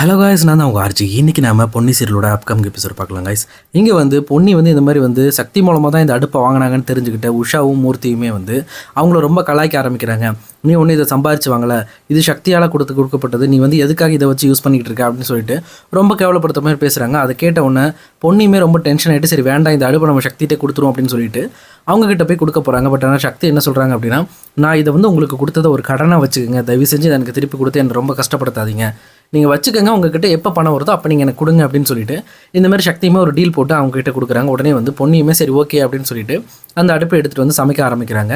Hello guys நான் தான் உங்கள் ஆர்ஜி இன்றைக்கி நம்ம பொன்னி சீரியலோட அப்கமிங் எபிசோட் பார்க்கலாம் காய்ஸ் இங்கே வந்து பொன்னி வந்து இந்த மாதிரி வந்து சக்தி மூலமாக தான் இந்த அடுப்பை வாங்கினாங்கன்னு தெரிஞ்சுக்கிட்ட உஷாவும் மூர்த்தியுமே வந்து அவங்கள ரொம்ப கலாய்க்க ஆரம்பிக்கிறாங்க. நீ ஒன்று இதை சம்பாரிச்சு வாங்கலை இது சக்தியால் கொடுத்து கொடுக்கப்பட்டது. நீ வந்து எதுக்காக இதை வச்சு யூஸ் பண்ணிக்கிட்டு இருக்க அப்படின்னு சொல்லிட்டு ரொம்ப கேவலப்படுத்த மாதிரி பேசுகிறாங்க அதை கேட்ட உடனே பொன்னியுமே ரொம்ப டென்ஷன் ஆகிட்டு சரி வேண்டாம் இந்த அடுப்பை நம்ம சக்திகிட்ட கொடுத்துரும் அப்படின்னு சொல்லிட்டு அவங்கக்கிட்ட போய் கொடுக்க போகிறாங்க பட் ஆனால் சக்தி என்ன சொல்கிறாங்க அப்படின்னா நான் இதை வந்து உங்களுக்கு கொடுத்ததை ஒரு கடனாக வச்சுக்கோங்க. தயவு செஞ்சு எனக்கு திருப்பி கொடுத்து என்னை ரொம்ப கஷ்டப்படுத்தாதீங்க. நீங்கள் வச்சுக்கோங்க உங்ககிட்ட எப்போ பணம் வருதோ அப்போ நீங்கள் எனக்கு கொடுங்க அப்படின்னு சொல்லிட்டு இந்த மாதிரி சக்தியுமே ஒரு டீல் போட்டு அவங்க கிட்ட கொடுக்குறாங்க. உடனே வந்து பொன்னியுமே சரி ஓகே அப்படின்னு சொல்லிட்டு அந்த அடுப்பை எடுத்துகிட்டு வந்து சமைக்க ஆரம்பிக்கிறாங்க.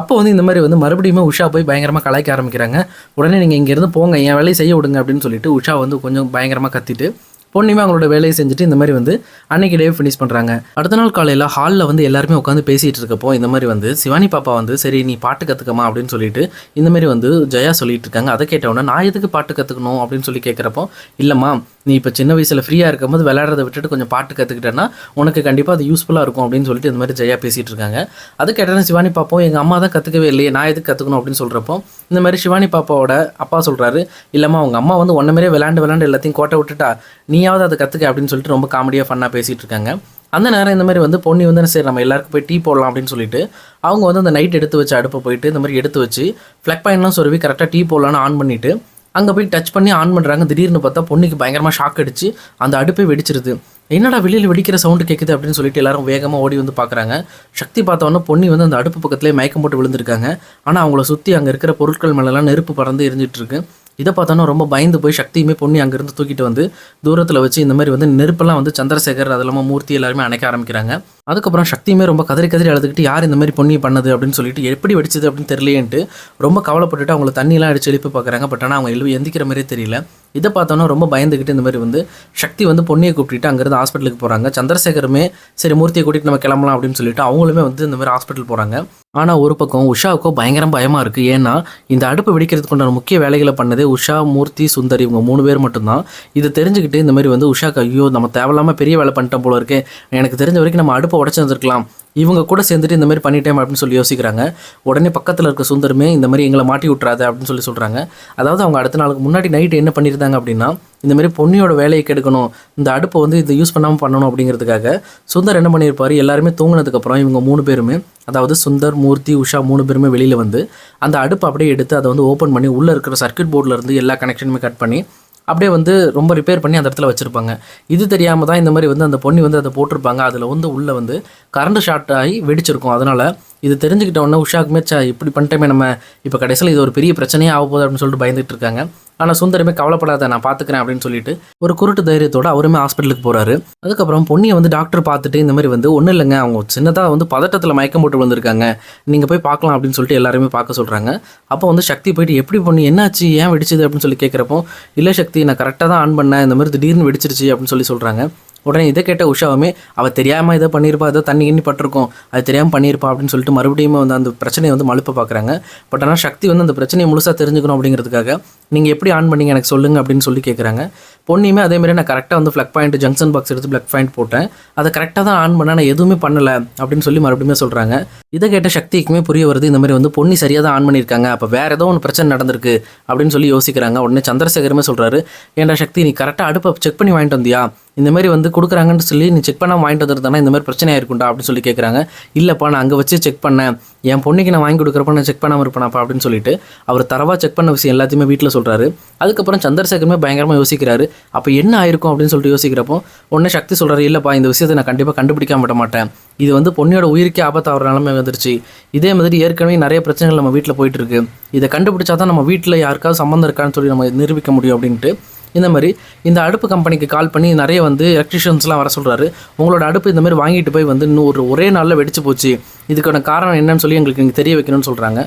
அப்போ வந்து இந்த மாதிரி வந்து மறுபடியுமே உஷா போய் பயங்கரமாக கலாய்க்க ஆரம்பிக்கிறாங்க. உடனே நீங்கள் இங்கேருந்து போங்க என் வேலையை செய்ய விடுங்க அப்படின்னு சொல்லிட்டு உஷா வந்து கொஞ்சம் பயங்கரமாக கத்திட்டு பொண்ணுமே அவங்களோட வேலையை செஞ்சுட்டு இந்த மாதிரி வந்து அன்னைக்கு டே ஃபினிஷ் பண்ணுறாங்க அடுத்த நாள் காலையில் ஹாலில் வந்து எல்லாருமே உட்காந்து பேசிகிட்டு இருக்கப்போ இந்த மாதிரி வந்து சிவானி பாப்பா வந்து சரி நீ பாட்டு கற்றுக்கமா அப்படின்னு சொல்லிட்டு இந்த மாதிரி வந்து ஜெயா சொல்லிட்டு இருக்காங்க. அதை கேட்டவுடனே நான் எதுக்கு பாட்டு கற்றுக்கணும் அப்படின்னு சொல்லி கேட்குறப்போ இல்லைம்மா நீ இப்போ சின்ன வயசில் ஃப்ரீயாக இருக்கும்போது விளையாடுறத விட்டுட்டு கொஞ்சம் பாட்டு கற்றுக்கிட்டேன்னா உனக்கு கண்டிப்பாக அது யூஸ்ஃபுல்லாக இருக்கும் அப்படின்னு சொல்லிட்டு இந்த மாதிரி ஜெயா பேசிகிட்டு இருக்காங்க. அது கேட்டோன்னே சிவானி பாப்போம் எங்கள் அம்மா தான் கற்றுக்கவே இல்லையே நான் எதுக்கு கற்றுக்கணும் அப்படின்னு சொல்கிறப்போ இந்த மாதிரி சிவானி பாப்பாவோட அப்பா சொல்கிறாரு இல்லைம்மா அவங்க அம்மா வந்து ஒன்றை மாதிரியே விளாண்டு விளாண்டு எல்லாத்தையும் கோட்டை விட்டுட்டா நீயாவது அதை கற்றுக்க அப்படின்னு சொல்லிட்டு ரொம்ப காமெடியாக ஃபன்னாக பேசிகிட்டு இருக்காங்க. அந்த நேரம் இந்த மாதிரி வந்து பொண்ணு வந்து சரி நம்ம எல்லாருக்கும் போய் டீ போடலாம் அப்படின்னு சொல்லிட்டு அவங்க வந்து அந்த நைட் எடுத்து வச்சு அடுப்பை போயிட்டு இந்த மாதிரி எடுத்து வச்சு ஃப்ளக் பாயிண்ட்லாம் சொருவி கரெக்டாக டீ போடலான்னு ஆன் பண்ணிவிட்டு அங்கே போய் டச் பண்ணி ஆன் பண்ணுறாங்க திடீர்னு பார்த்தா பொண்ணுக்கு பயங்கரமாக ஷாக் அடிச்சு அந்த அடுப்பே வெடிச்சிருது. என்னடா வெளியில் வெடிக்கிற சவுண்டு கேட்குது அப்படின்னு சொல்லிட்டு எல்லாரும் வேகமாக ஓடி வந்து பார்க்குறாங்க. சக்தி பார்த்தோன்னா பொன்னி வந்து அந்த அடுப்பு பக்கத்துலேயே மயக்கம் போட்டு விழுந்திருக்காங்க. ஆனால் அவங்கள சுற்றி அங்கே இருக்கிற பொருட்கள் மேலெல்லாம் நெருப்பு பறந்து எரிஞ்சிகிட்டுருக்கு இதை பார்த்தோன்னா ரொம்ப பயந்து போய் சக்தியுமே பொண்ணி அங்கேருந்து தூக்கிட்டு வந்து தூரத்தில் வச்சு இந்த மாதிரி வந்து நெருப்பெல்லாம் வந்து சந்திரசேகர் அது இல்லாமல் மூர்த்தி எல்லாருமே அணைக்க ஆரம்பிக்கிறாங்க. அதுக்கப்புறம் சக்தியுமே ரொம்ப கதறி கதறி அழுதுகிட்டு யார் இந்த மாதிரி பொண்ணி பண்ணது அப்படின்னு சொல்லிட்டு எப்படி வெடிச்சது அப்படின்னு தெரியலேன்ட்டு ரொம்ப கவலைப்பட்டுட்டு அவங்கள தண்ணியெல்லாம் அடிச்சு எழுப்பி பார்க்குறாங்க. பட் ஆனால் அவங்க எழுவி எந்திக்கிற மாதிரியே தெரியல. இதை பார்த்தோன்னா ரொம்ப பயந்துக்கிட்டு இந்த மாதிரி வந்து சக்தி வந்து பொண்ணியை கூப்பிட்டுட்டு அங்கேருந்து ஹாஸ்பிட்டலுக்கு போகிறாங்க சந்திரசேகருமே சரி மூர்த்தியை கூட்டிகிட்டு நம்ம கிளம்பலாம் அப்படின்னு சொல்லிட்டு அவங்களுமே வந்து இந்த மாதிரி ஹாஸ்பிட்டல் போகிறாங்க ஆனால் ஒரு பக்கம் உஷாவுக்கோ பயங்கரம் பயமாக இருக்குது ஏன்னா இந்த அடுப்பு வெடிக்கிறதுக்கு உண்டான முக்கிய வேலைகளை பண்ணதே உஷா மூர்த்தி சுந்தரி இவங்க மூணு பேர் மட்டும்தான். இதை தெரிஞ்சுக்கிட்டு இந்த மாதிரி வந்து உஷாக்கு ஐயோ நம்ம தேவையில்லாமல் பெரிய வேலை பண்ணிட்டோம் போல இருக்கு. எனக்கு தெரிஞ்ச வரைக்கும் நம்ம அடுப்பு உடச்சி வந்திருக்கலாம். இவங்க கூட சேர்ந்துட்டு இந்த மாதிரி பண்ணிட்டேன் அப்படின்னு சொல்லி யோசிக்கிறாங்க. உடனே பக்கத்தில் இருக்க சுந்தரமே இந்த மாதிரி எங்களை மாட்டி விட்றாத அப்படின்னு சொல்லி சொல்கிறாங்க அதாவது அவங்க அடுத்த நாளுக்கு முன்னாடி நைட்டு என்ன பண்ணியிருந்தாங்க அப்படின்னா இந்த மாதிரி பொன்னியோட வேலையை கெடுக்கணும் இந்த அடுப்பை வந்து இதை யூஸ் பண்ணாமல் பண்ணணும் அப்படிங்கிறதுக்காக சுந்தர் என்ன பண்ணியிருப்பார் எல்லாருமே தூங்கினதுக்கப்புறம் இவங்க மூணு பேருமே அதாவது சுந்தர் மூர்த்தி உஷா மூணு பேருமே வெளியில் வந்து அந்த அடுப்பை அப்படியே எடுத்து அதை வந்து ஓப்பன் பண்ணி உள்ளே இருக்கிற சர்க்கியூட் போர்டில் இருந்து எல்லா கனெக்ஷனுமே கட் பண்ணி அப்படியே வந்து ரொம்ப ரிப்பேர் பண்ணி அந்த இடத்துல வச்சுருப்பாங்க. இது தெரியாமல் தான் இந்த மாதிரி வந்து அந்த பொண்ணி வந்து அதை போட்டிருப்பாங்க. அதில் வந்து உள்ளே வந்து கரண்ட் ஷார்ட் ஆகி வெடிச்சிருக்கும். அதனால் இது தெரிஞ்சுக்கிட்ட உடனே உஷாக்குமே சா இப்படி பண்ணிட்டோமே நம்ம இப்போ கடைசியில் இது ஒரு பெரிய பிரச்சனையே ஆக போகுது அப்படின்னு சொல்லிட்டு பயந்துட்டு இருக்காங்க. ஆனால் சுந்தரமே கவலைப்படாத நான் பார்த்துக்கிறேன் அப்படின்னு சொல்லிட்டு ஒரு குருட்டு தைரியத்தோட அவருமே ஹாஸ்பிட்டலுக்கு போகிறாரு அதுக்கப்புறம் பொண்ணியை வந்து டாக்டர் பார்த்துட்டு இந்த மாதிரி வந்து ஒன்றும் இல்லைங்க அவங்க சின்னதாக வந்து பதட்டத்தில் மயக்கம் போட்டு வந்திருக்காங்க நீங்கள் போய் பார்க்கலாம் அப்படின்னு சொல்லிட்டு எல்லாருமே பார்க்க சொல்கிறாங்க அப்போ வந்து சக்தி போயிட்டு எப்படி பொண்ணு என்னாச்சு? ஏன் வெடிச்சது? அப்படின்னு சொல்லி கேட்குறப்போ இல்லை சக்தி நான் கரெக்டாக தான் ஆன் பண்ணேன். இந்த மாதிரி திடீர்னு வெடிச்சிருச்சு அப்படின்னு சொல்லி சொல்கிறாங்க உடனே இதை கேட்ட உஷாவுமே அவள் தெரியாமல் இதை பண்ணியிருப்பா ஏதோ தண்ணி கிண்ணி பட்டிருக்கோம். அது தெரியாமல் பண்ணியிருப்பா அப்படின்னு சொல்லிட்டு மறுபடியும் வந்து அந்த பிரச்சனையை வந்து மழுப்ப பார்க்குறாங்க பட் ஆனால் சக்தி வந்து அந்த பிரச்சனையை முழுசாக தெரிஞ்சுக்கணும் அப்படிங்கிறதுக்காக நீங்கள் எப்படி ஆன் பண்ணீங்க? எனக்கு சொல்லுங்கள் அப்படின்னு சொல்லி கேட்குறாங்க பொண்ணையுமே அதே மாதிரி நான் கரெக்டாக வந்து ஃப்ளக் பாயிண்ட் ஜங்ஷன் பாக்ஸ் எடுத்து ஃப்ளக் பாயிண்ட் போட்டேன். அதை கரெக்டாக தான் ஆன் பண்ண நான் எதுவுமே பண்ணலை அப்படின்னு சொல்லி மறுபடியும் சொல்கிறாங்க இதை கேட்ட சக்திக்குமே புரிய வருது இந்த மாதிரி வந்து பொன்னி சரியாக தான் ஆன் பண்ணியிருக்காங்க. அப்போ வேறு ஏதோ ஒன்று பிரச்சனை நடந்திருக்கு அப்படின்னு சொல்லி யோசிக்கிறாங்க. உடனே சந்திரசேகரமே சொல்கிறாரு ஏன்டா சக்தி நீ கரெக்டாக அடுப்பை செக் பண்ணி வாங்கிட்டு வந்தியா? இந்த மாதிரி வந்து கொடுக்குறாங்கன்னு சொல்லி நீ செக் பண்ணால் வாங்கிட்டு வந்துருந்தானா இந்த மாதிரி பிரச்சனையாக இருக்கும்டா அப்படின்னு சொல்லி கேட்குறாங்க இல்லைப்பா நான் அங்கே வச்சு செக் பண்ணேன். என் பொண்ணுக்கு நான் வாங்கி கொடுக்குறப்ப நான் செக் பண்ணாமல் இருப்பேனாப்பா அப்படின்னு சொல்லிட்டு அவர் தரவாக செக் பண்ண விஷயம் எல்லாத்தையுமே வீட்டில் சொல்கிறாரு அதுக்கப்புறம் சந்திரசேகரமே பயங்கரமாக யோசிக்கிறாரு. அப்போ என்ன ஆயிருக்கும் அப்படின்னு சொல்லிட்டு யோசிக்கிறப்போ உடனே சக்தி சொல்கிறாரு இல்லைப்பா இந்த விஷயத்தை நான் கண்டிப்பாக கண்டுபிடிக்காம விட மாட்டேன். இது வந்து பொண்ணியோட உயிருக்கே ஆபத்தாகிற நிலைமை வந்துருச்சு. இதே மாதிரி ஏற்கனவே நிறைய பிரச்சனைகள் நம்ம வீட்டில் போயிட்டு இருக்கு. இதை கண்டுபிடிச்சா தான் நம்ம வீட்டில் யாருக்காவது சம்மந்தம் இருக்கான்னு சொல்லி நம்ம நிரூபிக்க முடியும் அப்படின்ட்டு இந்த மாதிரி இந்த அடுப்பு கம்பெனிக்கு கால் பண்ணி நிறைய வந்து எலக்ட்ரிஷியன்ஸ்லாம் வர சொல்கிறாரு உங்களோட அடுப்பு இந்த மாதிரி வாங்கிட்டு போய் வந்து இன்னும் ஒரு ஒரே நாளில் வெடிச்சு போச்சு. இதுக்கான காரணம் என்னன்னு சொல்லி எங்களுக்கு நீங்கள் தெரிய வைக்கணும்னு சொல்கிறாங்க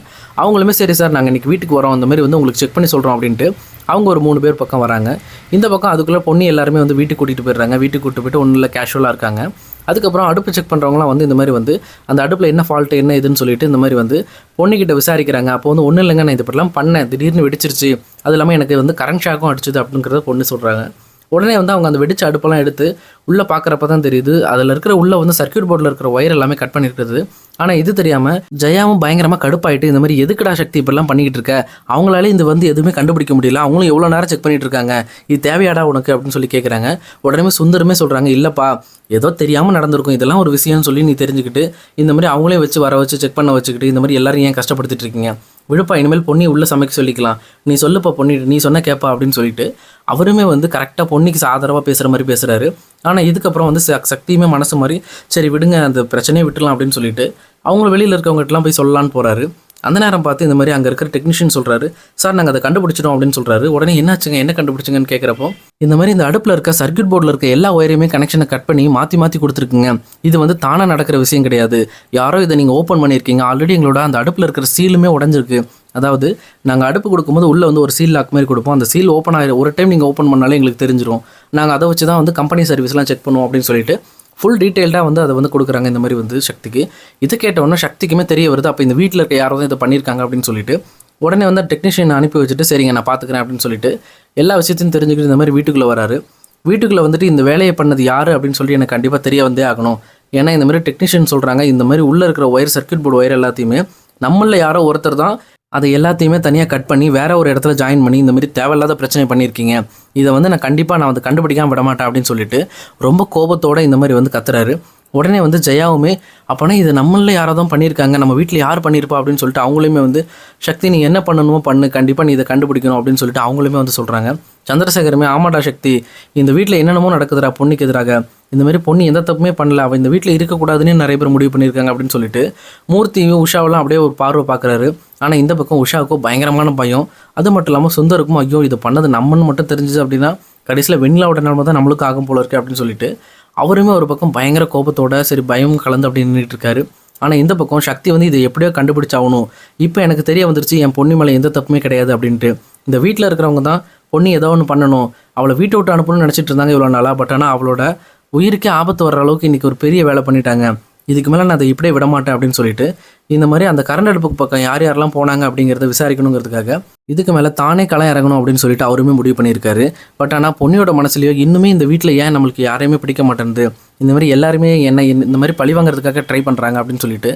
அவங்களுமே சரி சார் நாங்கள் இன்றைக்கி வீட்டுக்கு வரோம். அந்த மாதிரி வந்து உங்களுக்கு செக் பண்ணி சொல்கிறோம் அப்படின்ட்டு அவங்க ஒரு மூணு பேர் பக்கம் வராங்க. இந்த பக்கம் அதுக்குள்ளே பொண்ணு எல்லாருமே வந்து வீட்டுக்கு கூட்டிகிட்டு போயிடுறாங்க. வீட்டுக்கு கூட்டிட்டு போயிட்டு ஒன்றும் இல்லை கேஷுவலாக இருக்காங்க. அதுக்கப்புறம் அடுப்பு செக் பண்ணுறவங்களாம் வந்து இந்த மாதிரி வந்து அந்த அடுப்பில் என்ன ஃபால்ட்டு என்ன இதுன்னு சொல்லிட்டு இந்த மாதிரி வந்து பொண்ணுக்கிட்ட விசாரிக்கிறாங்க. அப்போ வந்து ஒன்றும் இல்லைங்க நான் இது இப்படிலாம் பண்ணேன். திடீர்னு வெடிச்சிருச்சு. அது இல்லாமல் எனக்கு வந்து கரண்ட் ஷாக்கும் அடிச்சுது அப்படிங்கிறத பொண்ணு சொல்கிறாங்க உடனே வந்து அவங்க அந்த வெடிச்ச அடுப்பெல்லாம் எடுத்து உள்ளே பார்க்குறப்ப தான் தெரியுது. அதில் இருக்கிற உள்ளே வந்து சர்க்யூட் போர்டில் இருக்கிற ஒயர் எல்லாமே கட் பண்ணியிருக்குது. ஆனால் இது தெரியாமல் ஜெயாவும் பயங்கரமாக கடுப்பாயிட்டு இந்த மாதிரி எதுக்குடா சக்தி இப்படிலாம் பண்ணிக்கிட்டு இருக்க? அவங்களாலே இது வந்து எதுவுமே கண்டுபிடிக்க முடியல. அவங்களும் எவ்வளோ நேரம் செக் பண்ணிட்டு இருக்காங்க? இது தேவையாடா உனக்கு? அப்படின்னு சொல்லி கேட்குறாங்க உடனே சுந்தரமே சொல்கிறாங்க இல்லைப்பா ஏதோ தெரியாமல் நடந்திருக்கும். இதெல்லாம் ஒரு விஷயம்னு சொல்லி நீ தெரிஞ்சுக்கிட்டு இந்த மாதிரி அவங்களே வச்சு வர வச்சு செக் பண்ண வச்சுக்கிட்டு இந்த மாதிரி எல்லாரும் ஏன் கஷ்டப்படுத்திட்டு இருக்கீங்க? விழுப்பா இனிமேல் பொண்ணி உள்ளே சமைக்க சொல்லிக்கலாம். நீ சொல்லுப்பா பொன்னி நீ சொன்ன கேப்பா அப்படின்னு சொல்லிட்டு அவருமே வந்து கரெக்டாக பொன்னிக்கு ஆதரவாக பேசுகிற மாதிரி பேசுகிறாரு ஆனால் இதுக்கப்புறம் வந்து ச- சக்தியுமே மனசு மாதிரி சரி விடுங்க அந்த பிரச்சனையை விட்டுலாம் அப்படின்னு சொல்லிட்டு அவங்க வெளியில் இருக்கவங்ககிட்டலாம் போய் சொல்லலான்னு போகிறாரு அந்த நேரம் பார்த்து இந்த மாதிரி அங்கே இருக்கிற டெக்னீஷியன் சொல்கிறாரு சார் நாங்கள் அதை கண்டுபிடிச்சிட்டோம் அப்படின்னு சொல்கிறாரு உடனே என்னாச்சுங்க என்ன கண்டுபிடிச்சிங்கன்னு கேட்குறப்போ இந்த மாதிரி இந்த அடுப்பில் இருக்க சர்க்கியூட் போர்டில் இருக்க எல்லா ஒயரையுமே கனெக்ஷனை கட் பண்ணி மாற்றி மாற்றி கொடுத்துருக்குங்க. இது வந்து தானாக நடக்கிற விஷயம் கிடையாது. யாரோ இதை நீங்கள் ஓப்பன் பண்ணியிருக்கீங்க. ஆல்ரெடி எங்களோட அந்த அடுப்பில் இருக்கிற சீலுமே உடஞ்சிருக்கு. அதாவது நாங்கள் அடுப்பு கொடுக்கும்போது உள்ளே வந்து ஒரு சீல் லாக் மாதிரி கொடுப்போம். அந்த சீல் ஓப்பன் ஆகிடும் ஒரு டைம் நீங்கள் ஓப்பன் பண்ணாலே எங்களுக்கு தெரிஞ்சிரும். நாங்கள் அதை வச்சு தான் வந்து கம்பெனி சர்வீஸ்லாம் செக் பண்ணுவோம் அப்படின்னு சொல்லிட்டு ஃபுல் டீட்டெயில்டாக வந்து அதை வந்து கொடுக்குறாங்க இந்த மாதிரி வந்து சக்திக்கு. இது கேட்டவொன்னே சக்திக்குமே தெரிய வருது. அப்போ இந்த வீட்டில் இருக்க யாரோ இதை பண்ணியிருக்காங்க அப்படின்னு சொல்லிட்டு உடனே வந்து டெக்னீஷியன் அனுப்பி வச்சுட்டு சரிங்க நான் பார்த்துக்கிறேன் அப்படின்னு சொல்லிட்டு எல்லா விஷயத்தையும் தெரிஞ்சுக்கிட்டு இந்த மாதிரி வீட்டுக்குள்ளே வராரு. வீட்டுக்குள்ளே வந்துட்டு இந்த வேலையை பண்ணது யார் அப்படின்னு சொல்லி எனக்கு கண்டிப்பாக தெரிய வந்தே ஆகணும். ஏன்னா இந்த மாதிரி டெக்னீஷியன் சொல்கிறாங்க இந்த மாதிரி உள்ளே இருக்கிற ஒயர் சர்க்கியூட் போர்டு ஒயர் எல்லாத்தையுமே நம்மளில் யாரோ ஒருத்தர் தான் அதை எல்லாத்தையுமே தனியாக கட் பண்ணி வேற ஒரு இடத்துல ஜாயின் பண்ணி இந்த மாதிரி தேவையில்லாத பிரச்சனை பண்ணியிருக்கீங்க. இதை வந்து நான் கண்டிப்பாக நான் வந்து கண்டுபிடிக்காம விட மாட்டேன் அப்படின்னு சொல்லிட்டு ரொம்ப கோபத்தோட இந்த மாதிரி வந்து கத்துறாரு. உடனே வந்து ஜெயாவுமே அப்போனா இது நம்மள யாராவது தான் பண்ணியிருக்காங்க நம்ம வீட்டில் யார் பண்ணியிருப்பா அப்படின்னு சொல்லிட்டு அவங்களுமே வந்து சக்தி நீ என்ன பண்ணணுமோ பண்ணு கண்டிப்பாக நீ இதை கண்டுபிடிக்கணும் அப்படின்னு சொல்லிட்டு அவங்களுமே வந்து சொல்கிறாங்க சந்திரசேகரமே ஆமாடா சக்தி இந்த வீட்டில் என்னென்னமோ நடக்குதுடா பொண்ணுக்கு எதிராக. இந்த மாதிரி பொண்ணு எந்த தப்புமே பண்ணல அவள் இந்த வீட்டில் இருக்கக்கூடாதுன்னு நிறைய பேர் முடிவு பண்ணியிருக்காங்க அப்படின்னு சொல்லிட்டு மூர்த்தியும் உஷாவெல்லாம் அப்படியே ஒரு பார்வை பார்க்குறாரு. ஆனால் இந்த பக்கம் உஷாவுக்கும் பயங்கரமான பயம். அது மட்டும் இல்லாமல் சுந்தருக்கும் ஐயோ இது பண்ணது நம்மன்னு மட்டும் தெரிஞ்சுது அப்படின்னா கடைசியில் வெண்ணிலாவோட நிலமை தான் நம்மளுக்கு ஆகும் போல இருக்குது அப்படின்னு சொல்லிட்டு அவருமே ஒரு பக்கம் பயங்கர கோபத்தோட சரி பயம் கலந்து அப்படி நின்றுட்டு இருக்காரு. ஆனால் இந்த பக்கம் சக்தி வந்து இதை எப்படியோ கண்டுபிடிச்சாகணும். இப்போ எனக்கு தெரிய வந்துருச்சு என் பொண்ணு மேலே எந்த தப்புமே கிடையாது அப்படின்ட்டு. இந்த வீட்டில் இருக்கிறவங்க தான் பொண்ணு ஏதோ ஒன்று பண்ணணும். அவளை வீட்டை விட்டு அனுப்பணும்னு நினச்சிட்டு இருந்தாங்க இவ்வளோ நாளாக பட் ஆனால் அவளோட உயிருக்கே ஆபத்து வர்ற அளவுக்கு இன்றைக்கி ஒரு பெரிய வேலை பண்ணிட்டாங்க. இதுக்கு மேலே நான் அதை இப்படியே விட மாட்டேன் அப்படின்னு சொல்லிட்டு இந்த மாதிரி அந்த கரண்ட் அடுப்புக்கு பக்கம் யார் யாரெல்லாம் போனாங்க அப்படிங்கிறத விசாரிக்கணுங்கிறதுக்காக இதுக்கு மேலே தானே களை இறங்கணும் அப்படின்னு சொல்லிட்டு அவருமே முடிவு பண்ணியிருக்காரு. பட் ஆனால் பொன்னியோட மனசுலையோ இன்னுமே இந்த வீட்டில் ஏன் நம்மளுக்கு யாரையுமே பிடிக்க மாட்டேங்குது இந்த மாதிரி எல்லாருமே என்ன இந்த மாதிரி பழி வாங்குறதுக்காக ட்ரை பண்ணுறாங்க அப்படின்னு சொல்லிட்டு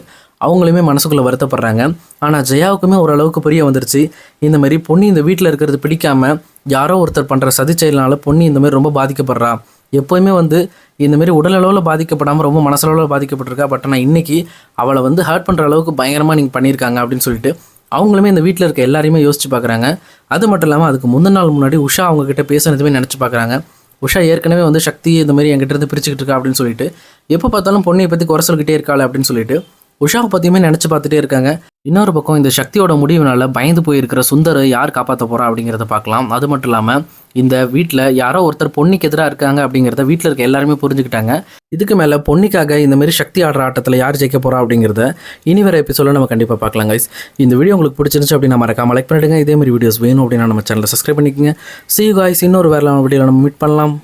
அவங்களுமே மனசுக்குள்ளே வருத்தப்படுறாங்க. ஆனால் ஜெயாவுக்குமே ஓரளவுக்கு புரிய வந்துருச்சு. இந்த மாதிரி பொன்னி இந்த வீட்டில் இருக்கிறது பிடிக்காமல் யாரோ ஒருத்தர் பண்ணுற சதி செயல்னால பொன்னி இந்த மாதிரி ரொம்ப பாதிக்கப்படுறா. எப்போயுமே வந்து இந்தமாரி உடலளவில் பாதிக்கப்படாமல் ரொம்ப மனசளவில் பாதிக்கப்பட்டிருக்கா. பட் ஆனால் இன்னைக்கு அவளை வந்து ஹர்ட் பண்ணுற அளவுக்கு பயங்கரமாக நீங்கள் பண்ணியிருக்காங்க அப்படின்னு சொல்லிட்டு அவங்களுமே இந்த வீட்டில் இருக்க எல்லாரையுமே யோசிச்சு பார்க்குறாங்க அது மட்டும் இல்லாமல் அதுக்கு முந்தின நாள் முன்னாடி உஷா அவங்கக்கிட்ட பேசுனதுமே நினச்சி பார்க்குறாங்க உஷா ஏற்கனவே வந்து சக்தி இந்த மாதிரி என்கிட்ட இருந்து பிரிச்சுக்கிட்டு இருக்கா அப்படின்னு சொல்லிட்டு எப்போ பார்த்தாலும் பொண்ணையை பற்றி குறை சொல்லிக்கிட்டே இருக்காள் அப்படின்னு சொல்லிட்டு உஷாவை பற்றியுமே நினச்சி பார்த்துட்டே இருக்காங்க. இன்னொரு பக்கம் இந்த சக்தியோட முடிவுனால பயந்து போயிருக்கிற சுந்தரை யார் காப்பாற்ற போகிறா அப்படிங்கிறத பார்க்கலாம். அது மட்டும் இல்லாமல் இந்த வீட்டில் யாரோ ஒருத்தர் பொன்னிக்கு எதிராக இருக்காங்க அப்படிங்கிறத வீட்டில் இருக்க எல்லாருமே புரிஞ்சுக்கிட்டாங்க. இதுக்கு மேலே பொன்னிக்காக இந்த மாதிரி சக்தி ஆடுற ஆட்டத்தில் யார் ஜெயிக்க போகிறா அப்படிங்கிறத இனி வர எபிசோட நம்ம கண்டிப்பாக பார்க்கலாம் கைஸ் இந்த வீடியோ உங்களுக்கு பிடிச்சிருந்துச்சு அப்படின்னா மறக்காம லைக் பண்ணிடுங்க. இதே மாதிரி வீடியோஸ் வேணும் அப்படின்னா நம்ம சேனலை சப்ஸ்கிரைப் பண்ணிக்கோங்க. சி you இன்னொரு வேறு வீடியோவில் நம்ம மீட் பண்ணலாம்.